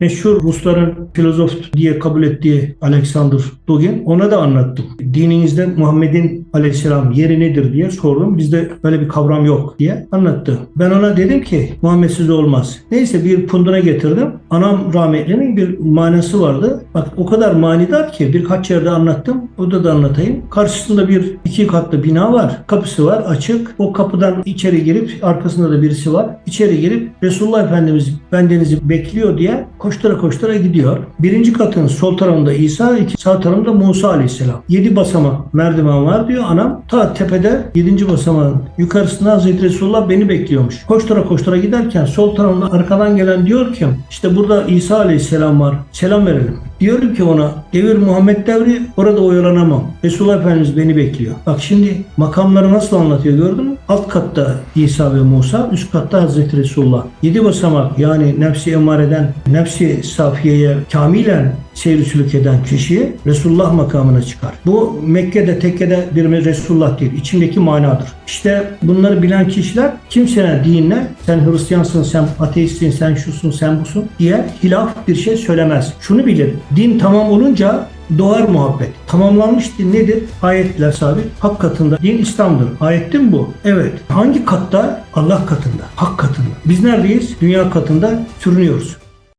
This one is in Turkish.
meşhur Rusların filozof diye kabul ettiği Alexander Dugin ona da anlattım. Dininizde Muhammed'in aleyhisselam yeri nedir diye sordum. Bizde böyle bir kavram yok diye anlattı. Ben ona dedim ki Muhammedsiz olmaz. Neyse bir punduna getirdim. Anam rahmetlinin bir manası vardı. Bak o kadar manidar ki birkaç yerde anlattım. Orada da anlatayım. Karşısında bir iki katlı bina var. Kapısı var açık. O kapıdan içeri girip arkasında da birisi var. İçeri girip Resulullah Efendimiz bendenizi bekliyor diye koştura koştura gidiyor. Birinci katın sol tarafında İsa, iki sağ tarafında Musa Aleyhisselam. Yedi basamak merdiven var diyor anam. Ta tepede yedinci basamağın yukarısında Hazreti Resulullah beni bekliyormuş. Koştura koştura giderken sol tarafında arkadan gelen diyor ki işte burada İsa Aleyhisselam var. Selam verelim. Diyorum ki ona devir Muhammed devri orada oyalanamam. Resulullah Efendimiz beni bekliyor. Bak şimdi makamları nasıl anlatıyor gördün mü? Alt katta İsa ve Musa, üst katta Hazreti Resulullah. Yedi basamak yani nefsi emareden nefsi safiyeye kamilen seyri eden kişiyi Resulullah makamına çıkar. Bu Mekke'de tekkede bir Resulullah değil. içindeki manadır. İşte bunları bilen kişiler kimsenin dinine sen Hristiyansın, sen ateistsin, sen şusun, sen busun diye hilaf bir şey söylemez. Şunu bilir. Din tamam olunca doğar muhabbet. Tamamlanmış din nedir? Ayetler sabit. Hak katında din İslam'dır. Ayette mi bu? Evet. Hangi katta? Allah katında. Hak katında. Biz neredeyiz? Dünya katında sürünüyoruz.